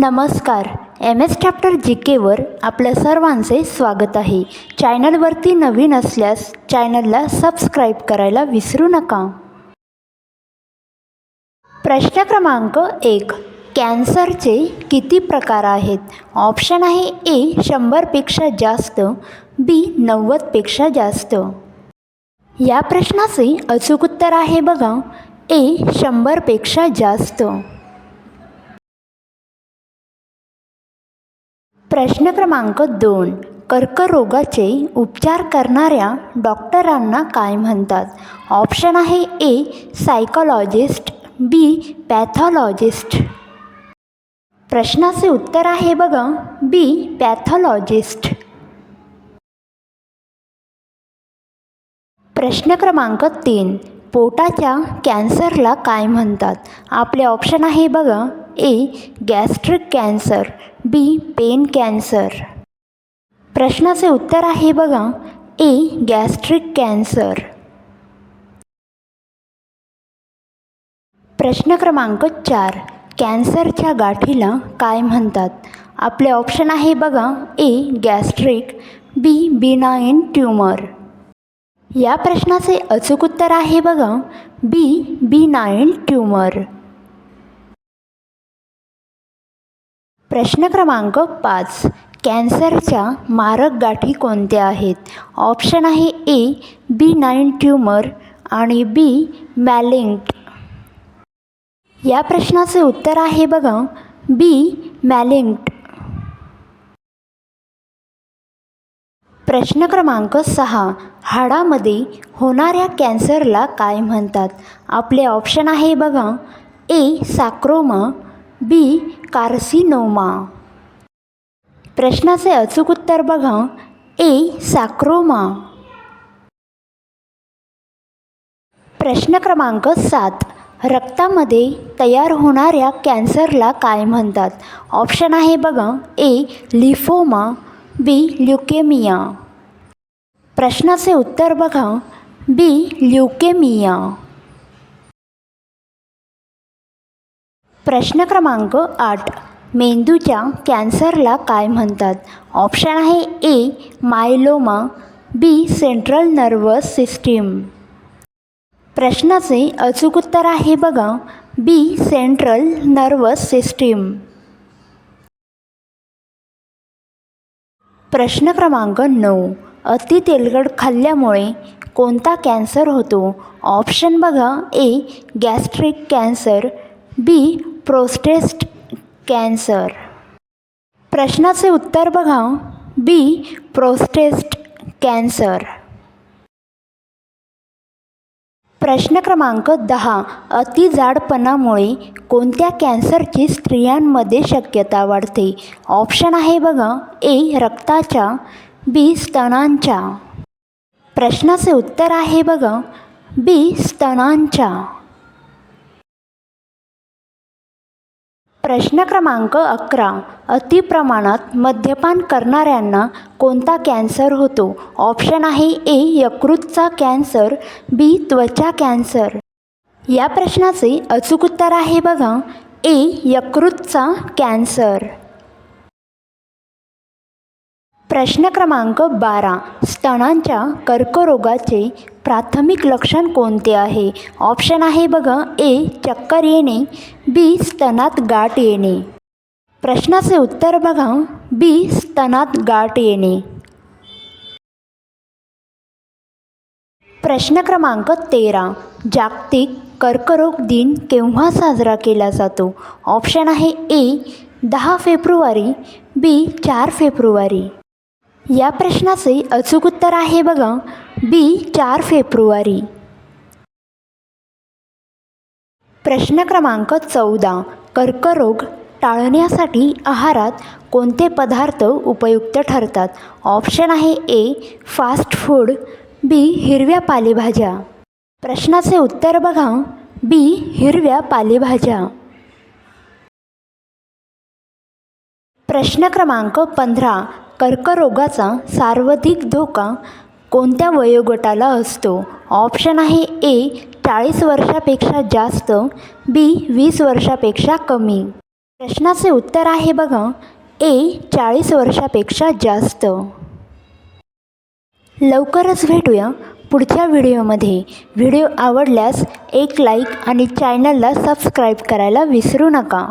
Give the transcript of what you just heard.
नमस्कार. M S chapter जी केवर आपल्या सर्वांचे स्वागत आहे. चॅनलवरती नवीन असल्यास चॅनलला सबस्क्राईब करायला विसरू नका. प्रश्न क्रमांक एक. कॅन्सरचे किती प्रकार आहेत? ऑप्शन आहे ए शंभरपेक्षा जास्त बी नव्वदपेक्षा जास्त. या प्रश्नाचे अचूक उत्तर आहे बघा. ए शंभरपेक्षा जास्त. प्रश्न क्रमांक दोन. कर्करोगाचे उपचार करणाऱ्या डॉक्टरांना काय म्हणतात? ऑप्शन आहे ए सायकॉलॉजिस्ट बी पॅथॉलॉजिस्ट. प्रश्नाचे उत्तर आहे बघा. B pathologist. प्रश्न क्रमांक तीन. पोटाच्या कॅन्सरला काय म्हणतात? आपले ऑप्शन आहे बघा. A gastric cancer. B pen cancer. प्रश्नाचे उत्तर आहे बघा ए गॅस्ट्रिक कॅन्सर. प्रश्न क्रमांक चार कॅन्सरच्या गाठीला काय म्हणतात? आपले ऑप्शन आहे बघा ए गॅस्ट्रिक बी बिनाईन ट्यूमर. या प्रश्नाचे अचूक उत्तर आहे बघा बी बी नाईन ट्यूमर. प्रश्न क्रमांक पाच. कॅन्सरच्या मारक गाठी कोणत्या आहेत? ऑप्शन आहे ए बी नाईन ट्यूमर आणि बी मॅलिंग्ट या प्रश्नाचे उत्तर आहे बघा बी मॅलिंक्ट प्रश्न क्रमांक सहा. हाडामध्ये होणाऱ्या कॅन्सरला काय म्हणतात? आपले ऑप्शन आहे बघा ए साक्रोमा बी. कार्सिनोमा. प्रश्नाचे अचूक उत्तर बघा. ए. साक्रोमा. प्रश्न क्रमांक सात. रक्तामध्ये तयार होणाऱ्या कॅन्सरला काय म्हणतात? ऑप्शन आहे बघा. ए. Lymphoma B. ल्युकेमिया. प्रश्नाचे उत्तर बघा. बी. ल्युकेमिया. प्रश्न क्रमांक आठ. मेंदूच्या कॅन्सरला काय म्हणतात? ऑप्शन आहे A myeloma B central nervous system. प्रश्नाचे अचूक उत्तर आहे बघा. B central nervous system. प्रश्न क्रमांक नऊ. अति तेलगड खाल्ल्यामुळे कोणता कॅन्सर होतो? ऑप्शन बघा. A gastric cancer B prostate cancer. प्रश्नाचे उत्तर बघा हो. B prostate cancer. प्रश्न क्रमांक दहा. अतिजाडपणामुळे कोणत्या कॅन्सरची स्त्रियांमध्ये शक्यता वाढते? ऑप्शन आहे बघा. ए रक्ताच्या. बी स्तनांच्या. प्रश्नाचे उत्तर आहे बघा. बी स्तनांच्या. प्रश्न क्रमांक अकरा. अतिप्रमाणात मद्यपान करणाऱ्यांना कोणता कॅन्सर होतो? ऑप्शन आहे ए यकृतचा कॅन्सर बी त्वचा कॅन्सर. या प्रश्नाचे अचूक उत्तर आहे बघा. ए यकृतचा कॅन्सर. प्रश्न क्रमांक बारा. स्तनांच्या कर्करोगाचे प्राथमिक लक्षण कोणते आहे? ऑप्शन आहे बघा ए चक्कर येणे बी स्तनात गाठ येणे. प्रश्नाचे उत्तर बघा बी स्तनात गाठ येणे. प्रश्न क्रमांक तेरा. जागतिक कर्करोग दिन केव्हा साजरा केला जातो? ऑप्शन आहे ए दहा फेब्रुवारी बी चार फेब्रुवारी. या प्रश्नाचे अचूक उत्तर आहे बघा. बी चार फेब्रुवारी. प्रश्न क्रमांक चौदा. कर्करोग टाळण्यासाठी आहारात कोणते पदार्थ उपयुक्त ठरतात? ऑप्शन आहे ए फास्ट फूड. बी हिरव्या पालेभाज्या. प्रश्नाचे उत्तर बघा. बी हिरव्या पालेभाज्या. प्रश्न क्रमांक पंधरा. कर्करोगाचा सर्वाधिक धोका कोणत्या वयोगटाला असतो? ऑप्शन आहे ए चाळीस वर्षापेक्षा जास्त बी वीस वर्षापेक्षा कमी. प्रश्नाचे उत्तर आहे बघा ए चाळीस वर्षापेक्षा जास्त. लवकरच भेटूया पुढच्या व्हिडिओमध्ये. व्हिडिओ आवडल्यास एक लाईक आणि चॅनलला सबस्क्राईब करायला विसरू नका.